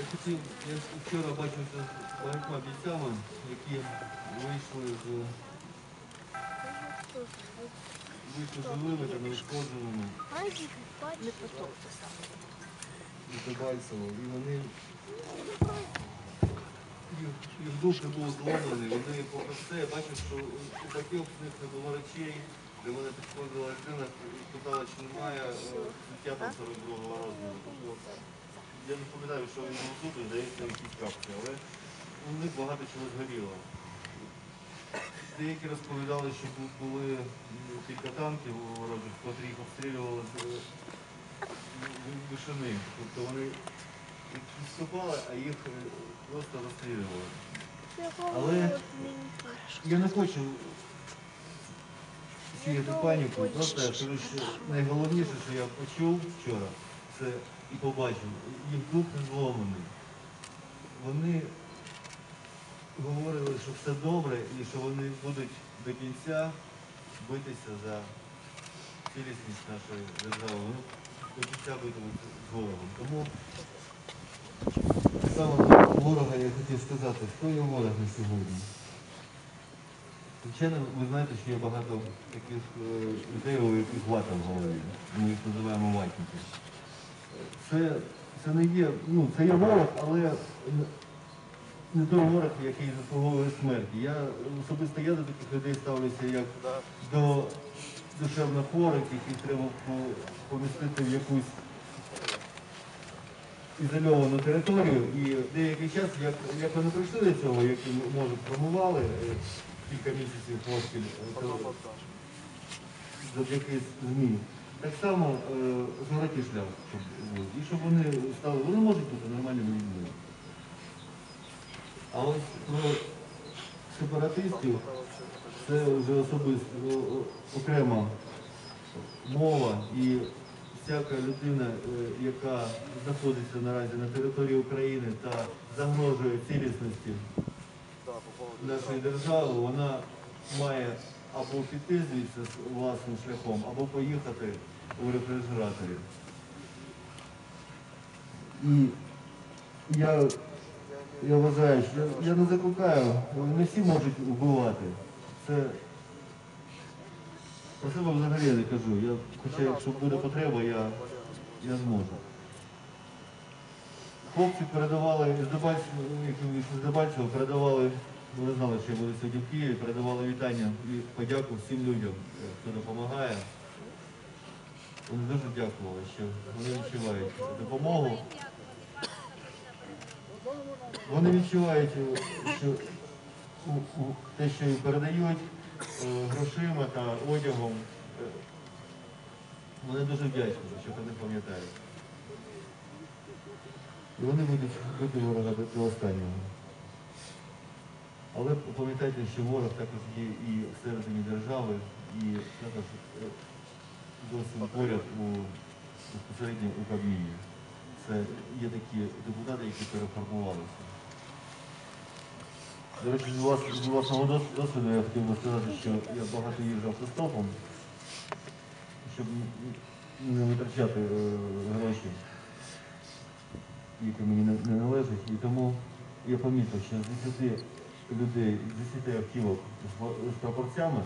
Я вчора бачився з багатьма бійцями, які вийшли з вийшли живими та неушкодженими Не з. І вони їх, їх дух не вони попри все, бачив, що у батьків них не було речей, де мене підходила людина і питала, чи немає е, життя там 42-го розміру. Пам'ятаю, що він був тут, здається, якісь капці, але у них багато чого згоріло. Деякі розповідали, що бу- були м, кілька танків ворожих, котрі їх обстрілювали з е, вишини. Тобто вони відступали, а їх е, просто розстрілювали. Але я не хочу сіяти паніку. Просто я кажу, що найголовніше, що я почув вчора, це і побачив, їх дух не зломаний. Вони говорили, що все добре і що вони будуть до кінця битися за цілісність нашої держави. Вони до кінця битимуть з ворогом. Тому саме ворога я хотів сказати, хто є ворог на сьогодні. Звичайно, ви знаєте, що є багато таких е, людей, у яких в голові. Ми їх називаємо ватники. Це, це не є, ну, це є ворог, але не- той ворог, який заслуговує смерті. Я особисто я до таких людей ставлюся як до душевно хворих, яких треба помістити в якусь ізольовану територію. І деякий час, як, як вони прийшли до цього, як і, може промували е, кілька місяців поспіль е, завдяки ЗМІ. Так само е, зворотній шлях, щоб. І щоб вони стали, вони можуть бути нормальними людьми. А ось про сепаратистів це вже особисто окрема мова і всяка людина, е, яка знаходиться наразі на території України та загрожує цілісності нашої держави, вона має або піти звідси власним шляхом, або поїхати у рефрижераторі. І я, я вважаю, що я, не закликаю, не всі можуть вбивати. Це про взагалі не кажу. Я, хоча якщо буде потреба, я, я зможу. Хлопці передавали з Дебальцева, Дебальцева передавали, вони знали, що я буду сьогодні в Києві, передавали вітання і подяку всім людям, хто допомагає. Вони дуже дякували, що вони відчувають допомогу. Вони відчувають, що те, що їм передають е, грошима та одягом, е, вони дуже вдячні, що вони пам'ятають. І вони будуть бити ворога до, до останнього. Але пам'ятайте, що ворог також є і всередині держави, і також е, зовсім поряд у безпосередньо у Кабміні. Це є такі депутати, які переформувалися. До речі, з, вас, з власного досвіду я хотів би сказати, що я багато їжджу автостопом, щоб не витрачати е, гроші, які мені не, не належать. І тому я помітив, що з 10 людей, з 10 автівок з, прапорцями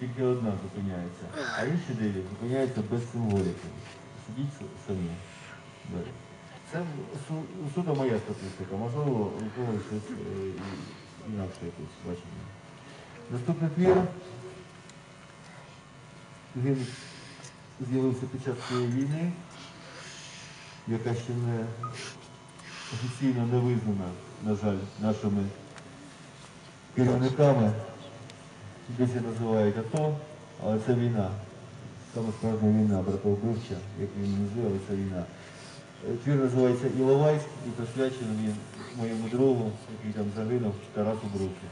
тільки одна зупиняється, а інші 9 зупиняються без символіки. Сидіть самі. Це су- суто моя статистика, можливо, у когось щось інакше якось бачення. Наступний твір. Він з'явився під час цієї війни, яка ще не офіційно не визнана, на жаль, нашими керівниками. Десь називають АТО, але це війна. Саме справжня війна, братовбивча, як він називає, але це війна. Е, Твір називається Іловайськ і присвячений він моєму другу, який там загинув, Тарасу Бруку.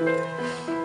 Música